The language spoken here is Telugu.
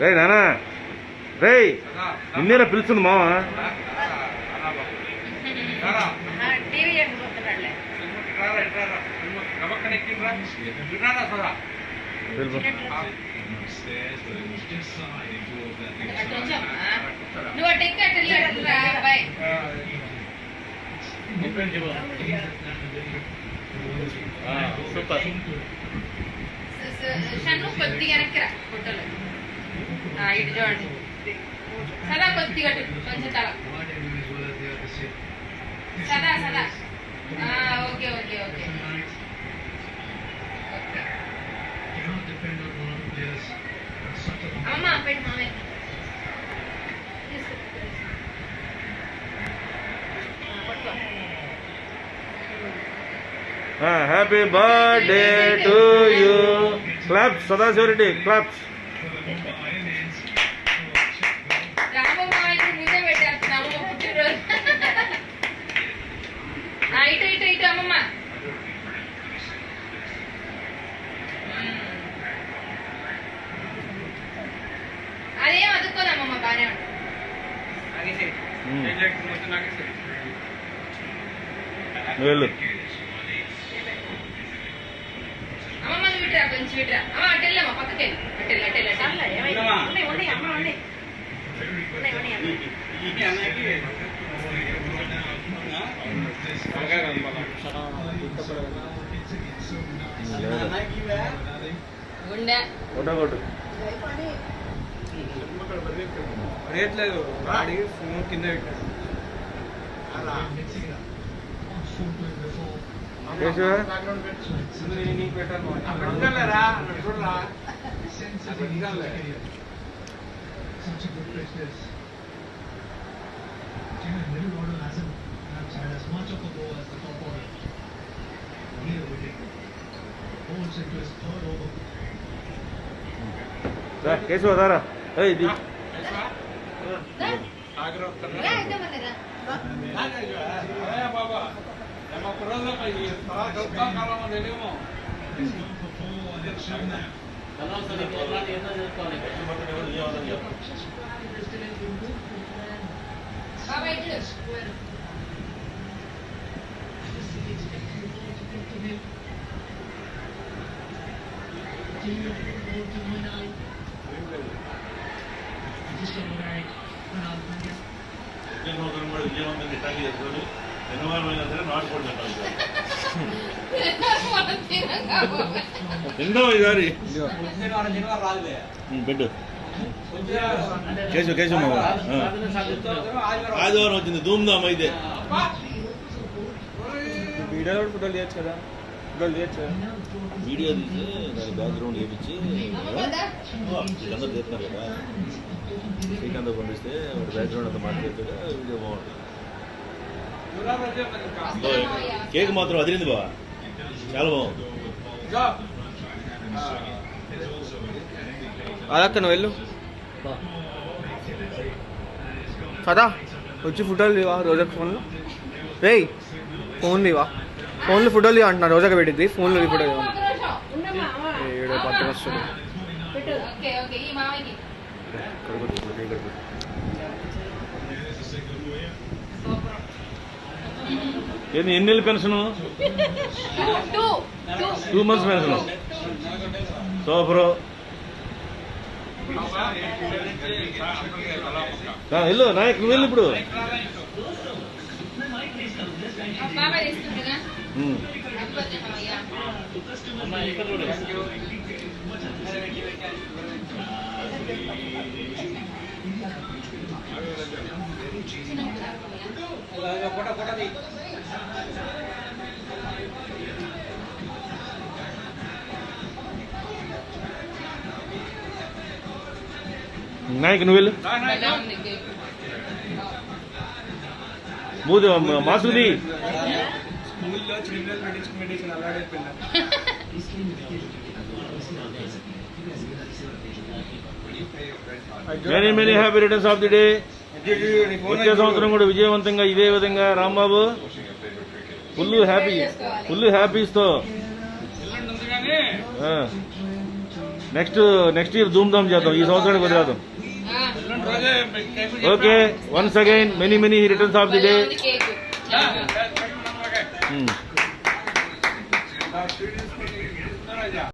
రే నానా రే నిన్నేరా పిలుస్తుంది మామ నువ్వు సూపర్ షన్ను కొద్దిగా వెనక్కి ఫోటోలో ఇటు చూడండి. సదా కొద్దిగా కొంచెం తల. Sada Sada. Okay okay okay. Happy birthday to you claps Sadashivareddy claps పెట్టేస్తున్నా అమ్మమ్మ పుట్టినరోజు ఆ, ఇటు ఇటు ఇటు అమ్మమ్మ అదేం అదుక్కోదు అమ్మమ్మ బానే ఉంటుంది వెళ్ళు అమ్మమ్మ నువ్వు ఇటురా అమ్మ అటు వెళ్ళమ్మా పక్కకి వెళ్ళి. అటు వెళ్ళి అటు వెళ్ళి అటు వెళ్ళి. గుండె. కొట్ట కొట్టు. రేట్లేదు. వాడి ఫోన్ కింద పెట్టాడు. such a good place this. China a we holds his third لما قررنا الصراحه كان قررنا اليوم خلاص انا والله ينزل الطالب بابا يجلس Thank you. ఇటు మనం తినం కాబోయే. ఎన్నో ఈసారి. పెట్టు. కేశవ మామ. ఆదివారం వచ్చింది ధూమ్ధామ్ అయితే. వీడియోలో ఫోటోలు చేయొచ్చు కదా. ఫోటోలు చేయొచ్చు కదా. వీడియో తీసి దాని బ్యాక్గ్రౌండ్ వేయించి? వీళ్ళందరూ చేస్తున్నారు కదా. శ్రీకాంత్ పంపిస్తే వాడి బ్యాక్గ్రౌండ్ అంతా మాట్లాడితే వీడియో బాగుంటుంది. కేక్ మాత్రం అదిరింది బా చాలా బాగుంది. అదక్క నువ్వు వెళ్ళు కదా వచ్చి ఫోటోలు లేవా రోజాకి ఫోన్లో? రేయ్ ఫోన్ లేవా ఫోన్లో ఫోటోలు లేవా అంటున్నా రోజాకి పెట్టింది ఫోన్లో ఫోటో లేవా. ఏడు పక్కన వస్తుంది పెట్టు. ఓకే ఓకే ఈ మామయ్యకి ఇక్కడ కొట్టు, ఇక్కడ ఇక్కడ కొట్టు. సూపర్. ఎన్ని నెలల pension? Two months pension. Super. వెళ్ళు నాయక్ నువ్వు వెళ్ళు ఇప్పుడు. బాబాయ్ తీసుకుంటుగా ఉమ్. అయిపోద్ది మామయ్య నాయక్ నువ్వు వెళ్ళు భలే ఉంది కేక్. మూది మాసుది స్కూల్లో చిల్డ్రన్ మెడిసిన్ మెడిసిన్ అలాగే మెనీ మెనీ వచ్చే సంవత్సరం కూడా విజయవంతంగా ఇదే విధంగా రాంబాబు ఫుల్ హ్యాపీ ఫుల్ హ్యాపీస్తో నెక్స్ట్ నెక్స్ట్ ఇయర్ ధూమ్ ధామ్ చేద్దాం ఈ సంవత్సరానికి వదిలేద్దాం. Okay once again many many returns of the day. Hmm.